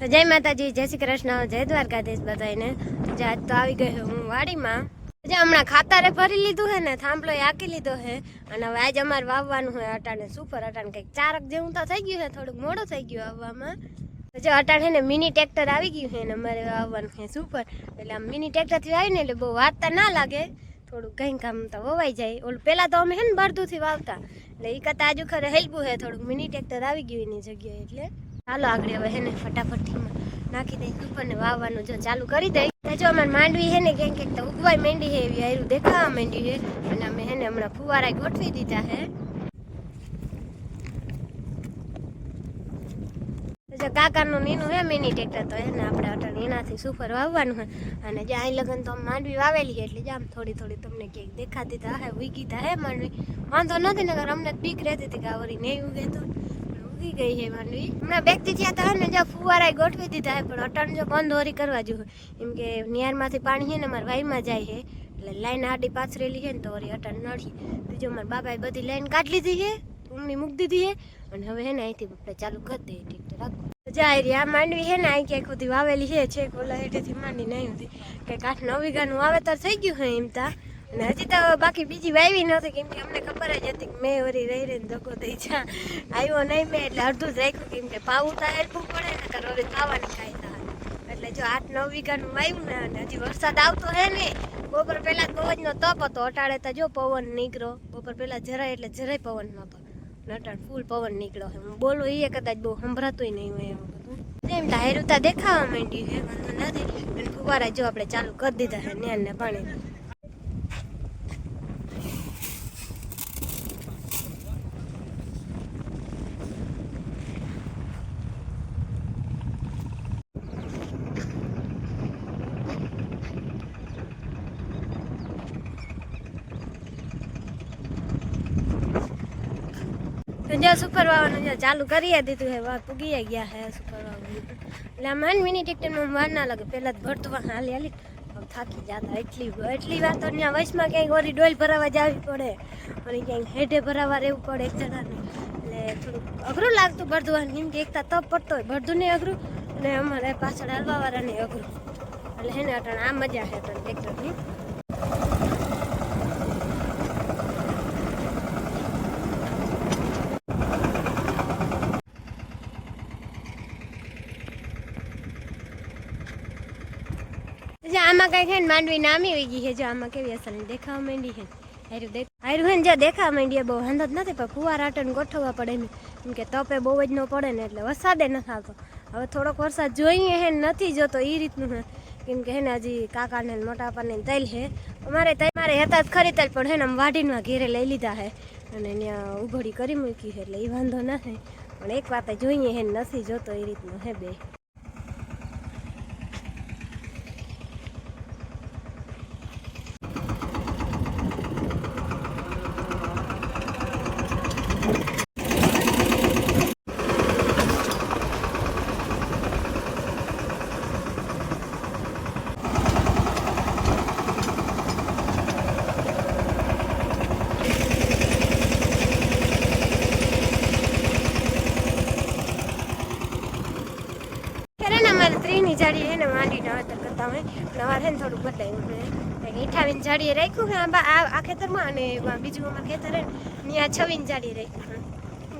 તો જય માતાજી, જય શ્રી કૃષ્ણ, જય દ્વારકાધીશ બધાને જે આજ તો આવી ગઈ હું વાડીમાં. જે હમણાં ખાતારે ભરી લીધું હે ને, થાંભલો આકી લીધો હે. અને હવે આજ અમારે વાવવાનું હોય અટાણે સુપર અટાણ, કંઈક ચારક જેવું તો થઈ ગયું હે, થોડુંક મોડું થઈ ગયું આવવામાં પછી અટાણ છે ને, મિની ટ્રેક્ટર આવી ગયું હે ને, અમારે વાવવાનું હે સુપર. એટલે આમ મિની ટ્રેક્ટરથી આવીને એટલે બહુ વાતતા ના લાગે. થોડુંક કંઈ કામ તો વવાઈ જાય. ઓલું પહેલાં તો અમે હે ને બરદુથી વાવતા. એટલે એ કરતાં આજુ ખરે હેલ્પું હે, થોડુંક મિની ટ્રેક્ટર આવી ગયું એની જગ્યાએ એટલે. ચાલો આગળ હવે હે ને ફટાફટીમાં નાખી દઈ સુપરને વાવવાનું જો ચાલુ કરી દઈ તો જો અમારે માંડવી હે ને ક્યાંક ક્યાંક તો ઉગવાય માંડી હે એવી હારું દેખાવા માંડી હે. અને અમે હે ને હમણાં ફુવારા ગોઠવી દીધા હે. તો જો કાકાનું નીનું હે મિની ટ્રેક્ટર તો હે ને આપણે અટલ એનાથી સુપર વાવવાનું હોય અને જે અહીં લગન તો માંડવી વાવેલી છે એટલે જામ થોડી થોડી તમને ક્યાંક દેખાતી તો હે, ઉગી તા હે માંડવી. વાંધો નથી નગર અમને તો બીક રહેતી હતી કે આ વળી નહીં ઉગે તો. ઉગી ગઈ છે માંડવી હમણાં બેગથી થયા હતા ને જો ફુવારા ગોઠવી દીધા હે પણ અટણ જો બંધ હોરી કરવા જોઈએ એમ કે નિયારમાંથી પાણી છે ને અમારા વાઈમાં જાય છે. એટલે લાઈન આડી પાથરેલી છે ને તો હોરી અટણ નડી બીજો મારા બાબાએ બધી લાઈન કાઢી લીધી છે ઉમની મૂકી દીધી છે. અને હવે હે ને અહીંથી આપણે ચાલુ કરી દઈએ ટ્રેક્ટર રાખો જાય રે આ માંડવી છે ને અહીં ક્યાંક સુધી વાવેલી છે, છેક ઓલા હેઠેથી માંડી નહીં હતી કે આઠ નવ વીઘાનું વાવેતર થઈ ગયું છે એમ તા. અને હજી તો બાકી બીજી વાવી નહોતી કેમ કે અમને ખબર જ હતી કે મેં વળી રહી રહીને ધક્કો થઈ જા. આવ્યો નહીં મેં, એટલે અડધું જ રાખ્યું, કેમ કે પાવું તો હેરવું પડે ને કરો હવે ખાવાની ખાઈ થાય એટલે જો આઠ નવ વીઘાનું વાવ્યું ને, અને હજી વરસાદ આવતો હે ને, બપોર પહેલા જ જ નો તપ હતો અટાડે તો જો પવન નીકળો. બપોર પહેલા જરાય, એટલે જરાય પવન નહોતો નટાણ ફૂલ પવન નીકળ્યો છે હું બોલું એ કદાચ બહુ સંભળાતું નહીં હોય એવું બધું. એમ ધાયરુતા દેખાવા માંડ્યું હે, વાંધો નથી અને ફુવારા જો આપણે ચાલુ કરી દીધા ન્યાન ને પાણી તો જો સુપર વાવવાનું જો ચાલુ કરી દીધું હે પૂગી ગયા હે સુપર વાવવાનું એટલે આમ હે મિની ટ્રેક્ટરમાં વાર ના લાગે. પહેલાં જ ભરતું હાલી હાલી. થાકી જતા. એટલી એટલી વાર તો ત્યાં વચમાં ક્યાંક ઓરી ડોલ ભરાવા જવી પડે. અને ક્યાંક હેઠે ભરાવા રહેવું પડે એક જણાને. એટલે થોડુંક અઘરું લાગતું ભરધું કેમ કે એકતા તપ પડતો હોય. ભરધું ને અઘરું અને અમારે પાછળ હાલવાવાળાને અઘરું. એટલે હે ને અટાણે આ મજા છે ટ્રેક્ટરની જો આમાં કઈ છે ને માંડવી નામી આવી ગઈ છે, જો આમાં કેવી અસર દેખાવા માંડી છે. હારું દેખ હારું હે ને જો દેખાવા માંડીએ બહુ વાંધો જ નથી, પણ ફુવાર આટન ગોઠવવા પડે ને કેમ કે તપે બહુ જ ન પડે ને, એટલે વરસાદે નથી આવતો હવે થોડોક વરસાદ જોઈએ હે નથી જોતો એ રીતનું હે. કેમ કે હે ને, હજી કાકાને મોટાપાને મોટા છે તેલ હે. અમારે તઈ મારે હતા જ ખરી તૈલ, પણ હે ને, આમ વાઢીનમાં ઘેરે લઈ લીધા હે. અને ત્યાં ઉઘોડી કરી મૂકી છે એટલે એ વાંધો ના થાય. પણ એક વાત જોઈએ હે નથી જોતો એ રીતનું હે બે ત્યારે ને અમારે ત્રીની જાડી છે ને માંડીને વાતર કરતા પણ ને થોડુંક બદલાયું ઈઠાવીને જાળીએ રાખ્યું કે આ આ ખેતરમાં અને એમાં બીજું આમાં ખેતર છે ત્યાં છવીને જાળીએ રાખ્યું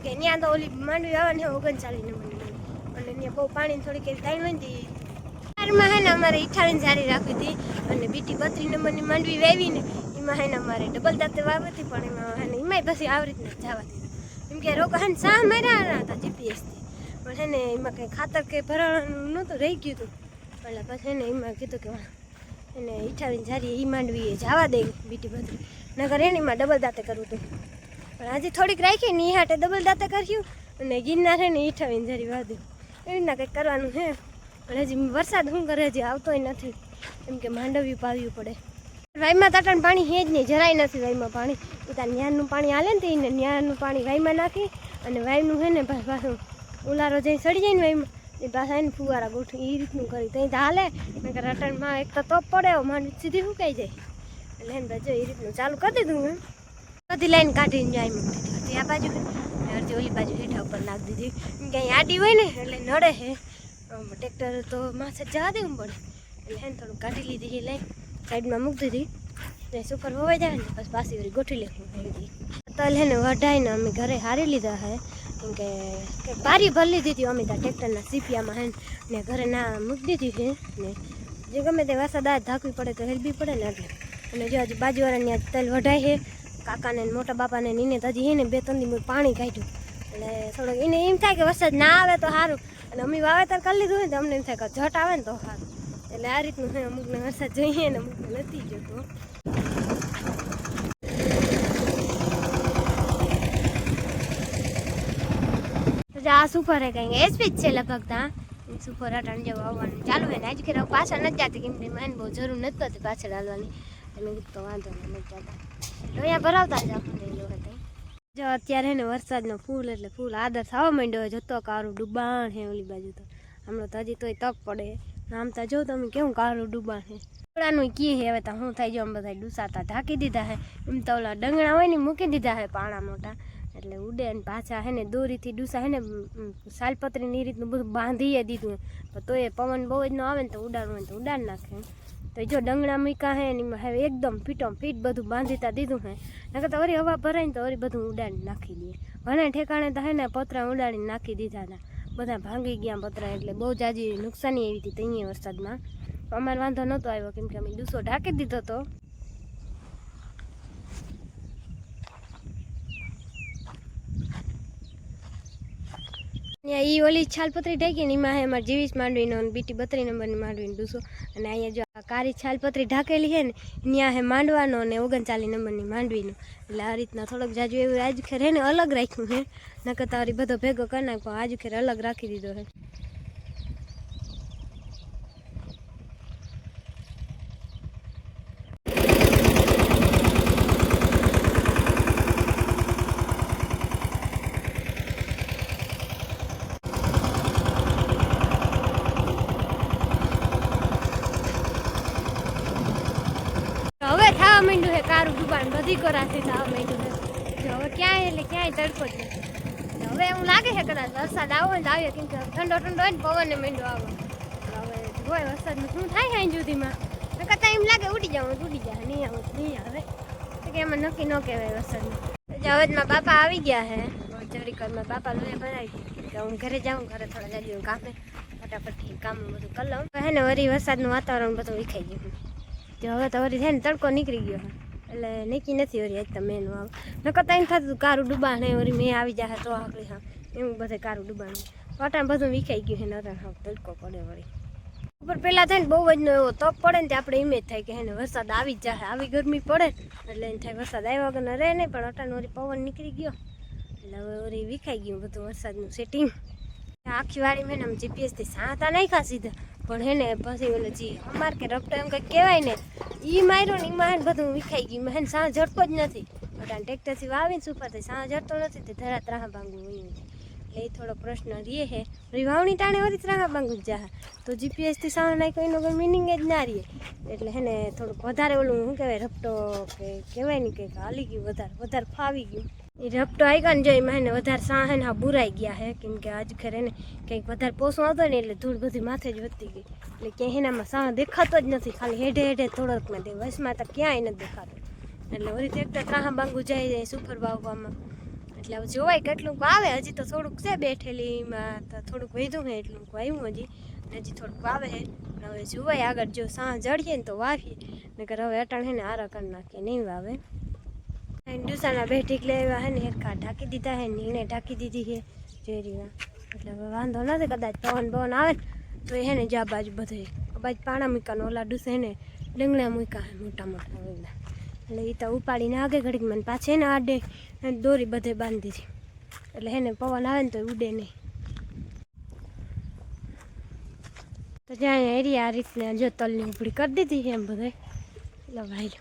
કે ત્યાં તો ઓલી માંડવી આવે ને ઓગણચાલીસ નંબરની અને ત્યાં બહુ પાણી થોડીક એવી નથી ત્યારમાં હે ને અમારે ઈઠાવીને જાળી રાખી હતી અને બીટી બત્રી નંબરની માંડવી વાવી ને એમાં હે ને અમારે ડબલ દાંતે વાવી હતી પણ એમાં હે એમાંય પછી આવી રીતના જવા દીધું. કેમ કે રોગ હે ને સાહ માર્યા હતા જીપીએસથી પણ હે ને એમાં કંઈ ખાતર કે ભરાવાનું નહોતું, રહી ગયું હતું. એટલે પછી એને એમાં કીધું કે એને ઈઠાવીને જારી એ માંડવી એ જવા દે બીટી બધી. નગર એમાં ડબલ દાંતે કરવું હતું. પણ આજે થોડીક રાખી ને એ હાટે ડબલ દાંતે કર્યું અને ગિરનાર છે ને ઈઠાવીને જારી વાદ્યું એવી રીતના કંઈક કરવાનું છે. પણ હજી વરસાદ શું કરે હજી આવતોય નથી. એમ કે માંડવ્યું પાવ્યું પડે. વાઈમાં તટણ પાણી હે જ નહીં. જરાય નથી વાઈમાં પાણી. ત્યાં ન્યાનનું પાણી હાલે ને એને ન્યાનનું પાણી વાઈમાં નાખી અને વાઈનું છે ને પાછું ઉલારો જઈ સડી જાય ને વાઈમાં એ પાછા એને ફુવારા ગોઠવી એ રીતનું કરી. ત્યાં તો હાલે નકર રટણમાં એક તો તોપ પડે માંડવી સીધી સુકાઈ જાય. એટલે એને જો એ રીતનું ચાલુ કરી દીધું મેં. બધી લાઈન કાઢીને જાય મૂકી દીધી આ બાજુ. અડધી ઓલી બાજુ હેઠા ઉપર નાખી દીધી. ક્યાંય આડી હોય ને, એટલે નડે હે. ટ્રેક્ટર તો માથે જવા દેવું પડે. એટલે એને થોડું કાઢી લીધી એ લાઈન. સાઈડમાં મૂકી દીધી. ને સુપર હોવાઈ જાય ને, પછી પાછી ગોઠવી લેવું. તો હે વઢાઈને અમે ઘરે હારી લીધા હે. કેમ કે બારી ભરી લીધી હતી અમે ત્યાં ટ્રેક્ટરના સીપિયામાં હે ને ઘરે ના મૂકી દીધી છે ને. જે ગમે તે વરસાદ આ ધાકવી પડે તો હેલવી પડે ને એટલે અને જો હજી બાજુવાળાની આ તલ વઢાય છે, કાકાને મોટા બાપાને નીને તાજી હે ને બે ત્રણ દી પાણી કાઢ્યું. એટલે થોડુંક એને એમ થાય કે વરસાદ ના આવે તો સારું અને અમે વાવેતર કરી લીધું હોય ને અમને એમ થાય કે જટ આવે ને તો સારું એટલે આ રીતનું હે, અમુકને વરસાદ જોઈએ ને અમુકને નથી જોતો. જા આ સુપર કંઈ એસપી જ છે લગભગ ત્યાં સુપર અટાણ જેવું આવવાનું. ચાલુ હોય ને, આજ કે પાછળ નથી જતી, કેમ કે મને બહુ જરૂર નથી પડતી પાછળ હાલવાની. એટલે કીધું તો વાંધો નહીં, નથી જતા. અહીંયા ભરાવતા જ આપણને જો અત્યારે ને વરસાદનો ફૂલ, એટલે ફૂલ આદર થવા માંડ્યો જોતો કારું ડૂબાણ હે ઓલી બાજુ તો. હમણાં તો હજી તોય તક પડે. આમ તો જો તમે કેવું કારું ડૂબાણ હે. ડુંગળાનું કી હે, હવે તો શું થાય જો આમ બધા ડૂસાતા ઢાંકી દીધા હે. એમ તો ઓલા ડંગણા હોય ને મૂકી દીધા હે પાણા મોટા. એટલે ઉડે ને પાછા હે ને દોરીથી ડૂસા હે ને સાલપત્રીની રીતનું બધું બાંધીએ દીધું તો તોય પવન બહુ જ ન આવે ને તો ઉડાડવું હોય તો ઉડાડ નાખે તો જો ડંગણા મૂક્યા હે ને હવે એકદમ ફીટો ફીટ બધું બાંધીતા દીધું હે. નકર તો વળી હવા ભરાય ને તો વળી બધું ઉડાડી નાખી દઈએ ભણે ઠેકાણે તો હે ને પતરા ઉડાડીને નાખી દીધા હતા. બધા ભાંગી ગયા પતરા એટલે બહુ જાજી નુકસાની એવી હતી ત્યાં વરસાદમાં. અમારે વાંધો નહોતો આવ્યો કેમ કે અમે ડૂસો ઢાંકી દીધો હતો અહીંયા એ ઓલી છાલપત્રી ઢાંકી ને એમાં હે અમારે જીવીસ માંડવીનો અને બીટી બત્રી નંબરની માંડવીનો ડૂસો. અને અહીંયા જો આ કારી છાલપત્રી ઢાંકેલી છે ને ત્યાં હે માંડવાનો અને ઓગણચાલીસ નંબરની માંડવીનો. એટલે આ રીતના થોડોક જાજુ એવું આજ ખેર હે ને અલગ રાખ્યું છે નકર તારી બધો ભેગો કરી નાખો, પણ આજ અલગ રાખી દીધો છે હવે થવા માંડ્યું દુકાન બધી થવા માંડ્યું છે જો હવે ક્યાંય એટલે ક્યાંય તડકો છે. હવે એવું લાગે છે કદાચ વરસાદ આવો ને આવ્યો કેમ કે ઠંડો ઠંડો હોય ને પવન મીંડો આવે. હવે હોય વરસાદનું શું થાય અહીં સુધીમાં નકર તો એમ લાગે ઉડી જાવ તો ઉડી જાય નહીં આવે નહીં આવે. તો કે એમાં નક્કી ન કહેવાય વરસાદનું જવદમાં બાપા આવી ગયા છે. જરીકરમાં બાપા લોહી ભરાઈ કે હું ઘરે જાઉં, ઘરે થોડા જાજુ કામે. ફટાફટથી કામ બધું કરી લઉં. હે ને વરી વરસાદનું વાતાવરણ બધું વિખાઈ ગયું. તો હવે તો વળી છે ને તડકો નીકળી ગયો એટલે નીકી નથી વળી આજ તો મેન આવ નકર તો એમ થતું હતું કારું ડૂબાણ ઓરી મેં આવી જાય તો આગળ હા. એવું બધે કારું ડૂબાણ વટાણ બધું વિખાઈ ગયું છે ને હા તડકો પડે વળી. ઉપર પહેલાં થાય ને બહુ જ નો એવો તપ પડે ને તે આપણે ઇમેજ થાય કે એને વરસાદ આવી જ જાય આવી ગરમી પડે એટલે એને થાય વરસાદ આવ્યા વગર રહે નહીં પણ અટાણ ઓરી પવન નીકળી ગયો. એટલે હવે ઓરી વિખાઈ ગયું બધું વરસાદનું સેટિંગ આખી વાળી મેં આમ જીપીએસથી સાતા નાખ્યા સીધા. પણ હે ને પછી ઓલો જી અમાર કે રપટો એમ કંઈક કહેવાય ને એ માર્યો ને એમાં બધું વિખાઈ ગયું. મેં સાહ જડતો જ નથી. બટાને ટ્રેક્ટરથી વાવીને સુપરથી સાહ ઝડતો નથી તે ધરા ત્રાહ ભાંગવું હોય એટલે એ થોડો પ્રશ્ન રહે હે. વળી વાવણી ટાણે વળી ત્રાહ ભાંગું જ જા તો જીપીએસથી સાવ નાખ્યો, એનો કોઈ મિનિંગ જ ના રહીએ એટલે હે ને થોડુંક વધારે ઓલું શું કહેવાય રપટો કે કહેવાય ને કંઈક હાલી ગયું, વધારે વધારે ફાવી ગયું. એ રપટો આવ્યા ને જો એમાં હે ને વધારે સાહ હે બુરાઈ ગયા હે, કેમ કે આજ ઘરે ને કંઈક વધારે પોસું આવતો ને એટલે ધૂળ બધી માથે જ વધતી ગઈ. એટલે ક્યાંય એનામાં સાહ દેખાતો જ નથી, ખાલી હેઠે હેઠે થોડોકમાં દે વસમાં તો ક્યાંય નથી દેખાતો. એટલે વળી ટ્રેક્ટર ત્રાહા બાંગુ જાય જાય સુપર વાવવામાં. એટલે હવે જોવાય કેટલુંક આવે, હજી તો થોડુંક છે બેઠેલીમાં તો થોડુંક વધ્યું હે એટલું આવ્યું હજી હજી થોડુંક આવે હે. હવે જોવાય આગળ જો સાહ જડીએ ને તો વાવીએ, નકર હવે અટાણ હે ને આરા કરી નાખીએ, નહીં વાવે. ડુસાના બે ટીકલે આવ્યા હે ને ઢાંકી દીધા હે નીણે ઢાંકી દીધી હે જેરીમાં એટલે વાંધો નથી, કદાચ પવન પવન આવે ને, તો હે ને જા બાજુ બધે બાજુ પાણા મૂક્યા ઓલા ડુસે ને ડંગણા મૂક્યા હે, મોટા મોટા બધા. એટલે એ તો ઉપાડીને આગે ઘડીક, મને પાછી એને આડે દોરી બધે બાંધી દીધી એટલે હે ને પવન આવે ને તો ઉડે નહીં. તો જ્યાં એરિયા આ રીતના જો તલની ઉપડી કરી દીધી એમ બધે. એટલે ભાઈ